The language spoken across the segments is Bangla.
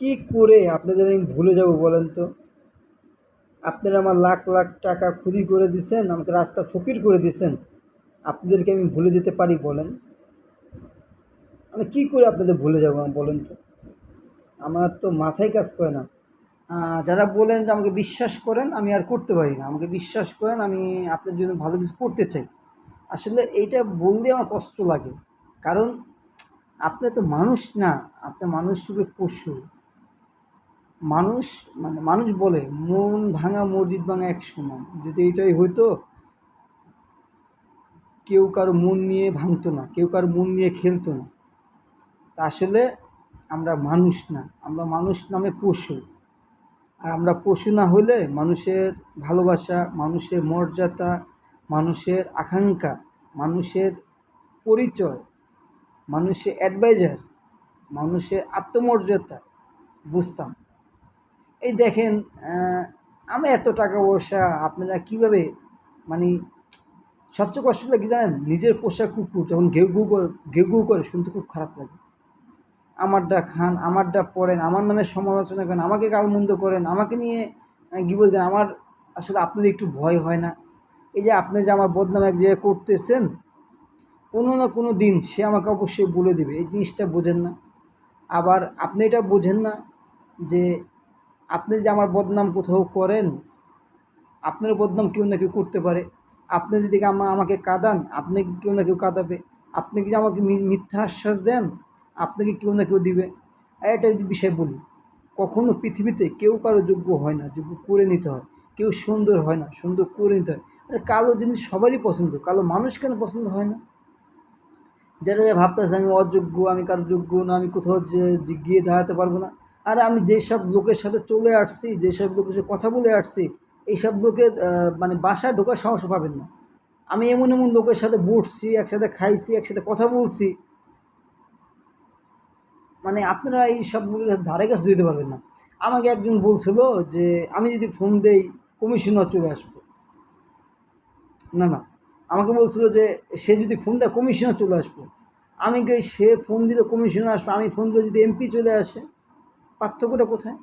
কি করে আপনাদের আমি ভুলে যাব বলেন তো? আপনারা আমার লাখ লাখ টাকা ক্ষতি করে দিছেন আমাকে রাস্তা ফকির করে দিছেন আপনাদেরকে আমি ভুলে যেতে পারি বলেন? আমি কি করে আপনাদের ভুলে যাব বলেন তো? আমার তো মাথায় কাজ করে না। যারা বলেন যে আমাকে বিশ্বাস করেন, আমি আর করতে পারি না। আমাকে বিশ্বাস করেন, আমি আপনার জন্য ভালো কিছু করতে চাই। আসলে এইটা বললে আমার কষ্ট লাগে। কারণ আপনি তো মানুষ না, আপনি মানুষ রূপে পশু। মানুষ মানে মানুষ বলে, মন ভাঙা মসজিদ ভাঙা এক সমান। যদি এটাই হইতো, কেউ কারও মন নিয়ে ভাঙতো না, কেউ কারও মন নিয়ে খেলতো না। তা আসলে আমরা মানুষ না, আমরা মানুষ নামে পশু। আর আমরা পশু না হলে মানুষের ভালোবাসা, মানুষের মর্যাদা, মানুষের আকাঙ্ক্ষা, মানুষের পরিচয়, মানুষের অ্যাডভাইজার, মানুষের আত্মমর্যাদা, বুঝতাম। এই দেখেন আমি এত টাকা পয়সা আপনারা কীভাবে মানে সবচেয়ে কষ্ট লাগে জানেন? নিজের পোষা কুকুর, যখন ঘেউ ঘেউ করে, ঘেউ ঘেউ করে, শুনতে খুব খারাপ লাগে। আমারটা খান, আমারটা পড়েন, আমার নামে সমালোচনা করেন, আমাকে গালমন্দ করেন, আমাকে নিয়ে কি বলতেন আমার আসলে আপনাদের একটু ভয় হয় না। এই যে আপনি যে আমার বদনাম এক জায়গায় করতেছেন, কোনো না কোনো দিন সে আমাকে অবশ্যই বলে দেবে। এই জিনিসটা বোঝেন না। আবার আপনি এটা বোঝেন না যে আপনি যে আমার বদনাম কোথাও করেন আপনার বদনাম কেউ না কেউ করতে পারে। আপনি যদি আমা, আমাকে কাঁদান, আপনি কেউ না কেউ কাঁদাবে। আপনি যদি আমাকে মিথ্যা আশ্বাস দেন আপনাকে কেউ না কেউ দিবে। একটা যদি বিষয় বলি, কখনো পৃথিবীতে কেউ কারও যোগ্য হয় না, যোগ্য করে নিতে হয়। কেউ সুন্দর হয় না, সুন্দর করে নিতে হয়। আরে কালো জিনিস সবারই পছন্দ, কালো মানুষ কেন পছন্দ হয় না? যারা যারা ভাবতেছে আমি অযোগ্য, আমি কারও যোগ্য না, আমি কোথাও গিয়ে দাঁড়াতে পারব না। আর আমি যেসব লোকের সাথে চলে আসছি, যেসব লোকের সাথে কথা বলে আসছি, এইসব লোকের মানে বাসায় ঢোকার সাহস পাবেন না। আমি এমন এমন লোকের সাথে বসছি, একসাথে খাইছি, একসাথে কথা বলছি। মানে আপনারা এই সব ধারে কাছে দিতে পারবেন না। আমাকে একজন বলছিল যে, আমি যদি ফোন দেই কমিশনার চলে আসব। না না। আমাকে বলছিল যে, সে যদি ফোন দেয় কমিশনার চলে আসব। আমি সে ফোন দিলে কমিশনার আসবে, আমি ফোন দিলে যদি এমপি চলে আসে? পার্থক্যটা কোথায়?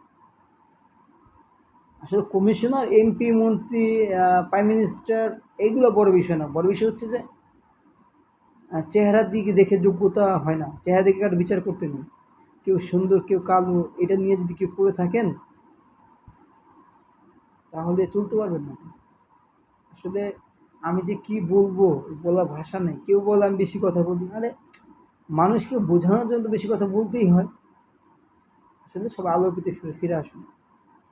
আসলে কমিশনার, এমপি, মন্ত্রী প্রাইম মিনিস্টার এইগুলো বড় বিষয় না। বড় বিষয় হচ্ছে যে চেহারার দিকে দেখে যোগ্যতা হয় না। চেহারা দেখে কারও বিচার করতে নেই। কেউ সুন্দর, কেউ কালো, এটা নিয়ে যদি কেউ পড়ে থাকেন, তাহলে চলতে পারবেন না আসলে আমি যে কি বলব বলা ভাষা নেই। কেউ বলে আমি বেশি কথা বলি আরে, মানুষকে বোঝানোর জন্য বেশি কথা বলতেই হয়। আসলে সব আলোর প্রতি ফিরে আসুন।